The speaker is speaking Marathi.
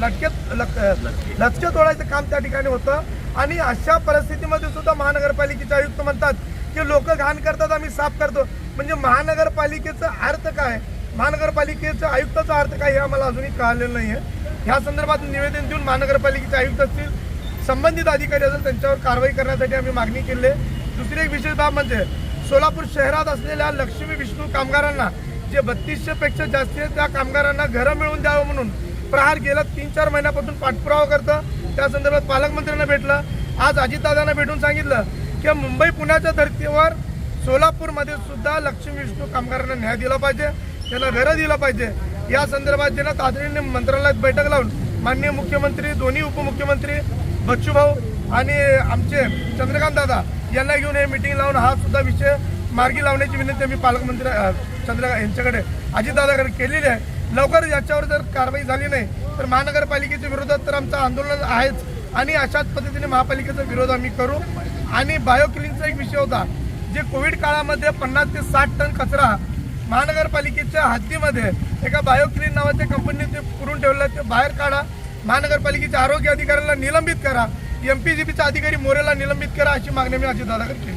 लक्ष तोडायचं काम त्या ठिकाणी होतं. आणि अशा परिस्थितीमध्ये सुद्धा महानगरपालिकेचे आयुक्त म्हणतात की लोक घाण करतात आम्ही साफ करतो. म्हणजे महानगरपालिकेचा अर्थ काय? महानगरपालिकेचा आयुक्ताचा अर्थ काय हे आम्हाला अजूनही कळालेलं नाही आहे ह्या संदर्भात निवेदन देऊन महानगरपालिकेचे आयुक्त असतील संबंधित अधिकारी असेल त्यांच्यावर कारवाई करण्यासाठी आम्ही मागणी केली. आहे दुसरी एक विशेष बाब म्हणजे सोलापूर शहरात असलेल्या लक्ष्मी विष्णू कामगारांना जे बत्तीसशे पेक्षा जास्ती आहेत त्या कामगारांना घरं मिळवून द्यावं म्हणून प्रहार गेला तीन चार महिन्यापासून पाठपुरावा करतं. त्या संदर्भात पालकमंत्र्यांना भेटलं. आज अजितदादांना भेटून सांगितलं की मुंबई पुण्याच्या धर्तीवर सोलापूरमध्ये सुद्धा लक्ष्मी विष्णू कामगारांना न्याय दिला पाहिजे त्यांना घरं दिलं पाहिजे. या संदर्भात ज्यांना तातडीने मंत्रालयात बैठक लावून माननीय मुख्यमंत्री दोन्ही उपमुख्यमंत्री बच्चूभाऊ आणि आमचे चंद्रकांत दादा यांना घेऊन हे मिटिंग लावून हा सुद्धा विषय मार्गी लावण्याची विनंती आम्ही पालकमंत्री चंद्र चंद्रकांत यांच्याकडे अजितदादाकडे केलेली आहे. लवकर याच्यावर जर कारवाई झाली नाही तर महानगरपालिकेच्या विरोधात तर आमचं आंदोलन आहेच. आणि अशाच पद्धतीने महापालिकेचा विरोध आम्ही करू. आणि बायोक्लिनचा एक विषय होता जे कोविड काळामध्ये पन्नास ते साठ टन कचरा महानगरपालिकेच्या हद्दीमध्ये एका बायोक्लिन नावाच्या कंपनीने ते पुरून ठेवलं ते बाहेर काढा. महानगरपालिकेच्या आरोग्य अधिकाऱ्याला निलंबित करा. एम पी जी पीचा अधिकारी मोरेला निलंबित करा अशी मागणी मी अजितदादाकडे केली.